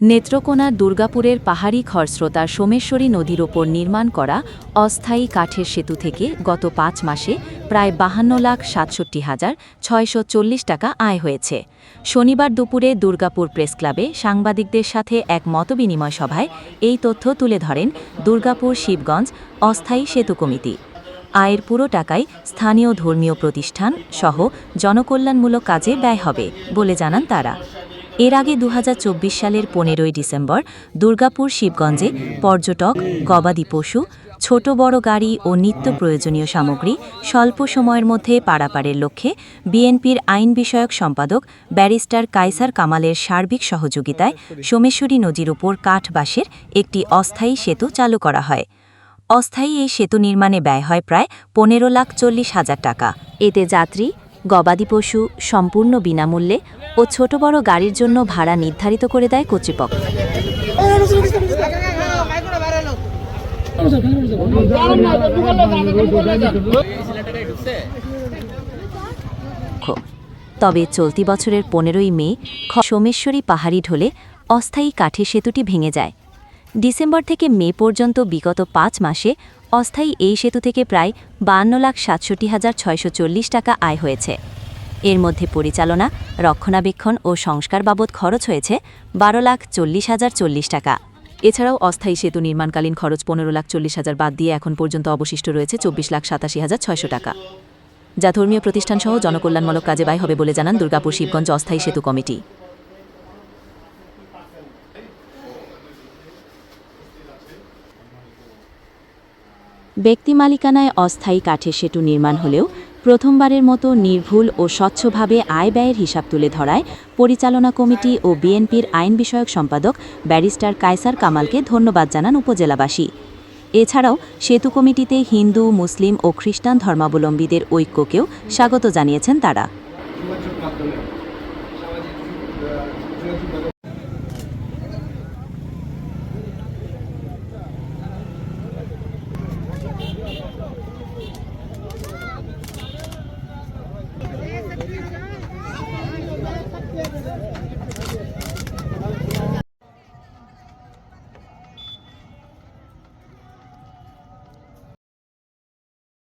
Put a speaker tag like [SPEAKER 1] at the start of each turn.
[SPEAKER 1] নেত্রকোনার দুর্গাপুরের পাহাড়ি খরস্রোতা সোমেশ্বরী নদীর ওপর নির্মাণ করা অস্থায়ী কাঠের সেতু থেকে গত পাঁচ মাসে প্রায় বাহান্ন লাখ সাতষট্টি হাজার ছয়শো টাকা আয় হয়েছে। শনিবার দুপুরে দুর্গাপুর প্রেস ক্লাবে সাংবাদিকদের সাথে এক মতবিনিময় সভায় এই তথ্য তুলে ধরেন দুর্গাপুর শিবগঞ্জ অস্থায়ী সেতু কমিটি। আয়ের পুরো টাকাই স্থানীয় ধর্মীয় প্রতিষ্ঠান সহ জনকল্যাণমূলক কাজে ব্যয় হবে বলে জানান তারা। এর আগে দু হাজার চব্বিশ সালের পনেরোই ডিসেম্বর দুর্গাপুর, শিবগঞ্জে পর্যটক, গবাদি পশু, ছোট বড় গাড়ি ও নিত্য প্রয়োজনীয় সামগ্রী স্বল্প সময়ের মধ্যে পারাপারের লক্ষ্যে বিএনপির আইন বিষয়ক সম্পাদক ব্যারিস্টার কাইসার কামালের সার্বিক সহযোগিতায় সোমেশ্বরী নদীর উপর কাঠ বাঁশের একটি অস্থায়ী সেতু চালু করা হয়। অস্থায়ী এই সেতু নির্মাণে ব্যয় হয় প্রায় পনেরো লাখ চল্লিশ হাজার টাকা। এতে যাত্রী গবাদি পশু সম্পূর্ণ বিনামূল্যে ও ছোট বড় গাড়ির জন্য ভাড়া নির্ধারিত করে দেয় কর্তৃপক্ষ। তবে চলতি বছরের পনেরোই মে সোমেশ্বরী পাহাড়ি ঢলে অস্থায়ী কাঠের সেতুটি ভেঙে যায়। ডিসেম্বর থেকে মে পর্যন্ত বিগত পাঁচ মাসে অস্থায়ী এই সেতু থেকে প্রায় বান্ন লাখ সাতষট্টি হাজার ছয়শো টাকা আয় হয়েছে। এর মধ্যে পরিচালনা, রক্ষণাবেক্ষণ ও সংস্কার বাবদ খরচ হয়েছে বারো লাখ চল্লিশ হাজার চল্লিশ টাকা। এছাড়াও অস্থায়ী সেতু নির্মাণকালীন খরচ পনেরো লাখ চল্লিশ হাজার বাদ দিয়ে এখন পর্যন্ত অবশিষ্ট রয়েছে চব্বিশ লাখ সাতাশি হাজার ছয়শো টাকা। যা ধর্মীয় প্রতিষ্ঠানসহ জনকল্যাণমূলক কাজে ব্যয় হবে বলে জানান দুর্গাপুর শিবগঞ্জ অস্থায়ী সেতু কমিটি। ব্যক্তি মালিকানায় অস্থায়ী কাঠের সেতু নির্মাণ হলেও প্রথমবারের মতো নির্ভুল ও স্বচ্ছভাবে আয় ব্যয়ের হিসাব তুলে ধরায় পরিচালনা কমিটি ও বিএনপির আইন বিষয়ক সম্পাদক ব্যারিস্টার কায়সার কামালকে ধন্যবাদ জানান উপজেলাবাসী। এছাড়াও সেতু কমিটিতে হিন্দু, মুসলিম ও খ্রিস্টান ধর্মাবলম্বীদের ঐক্যকেও স্বাগত জানিয়েছেন তারা। Yeah.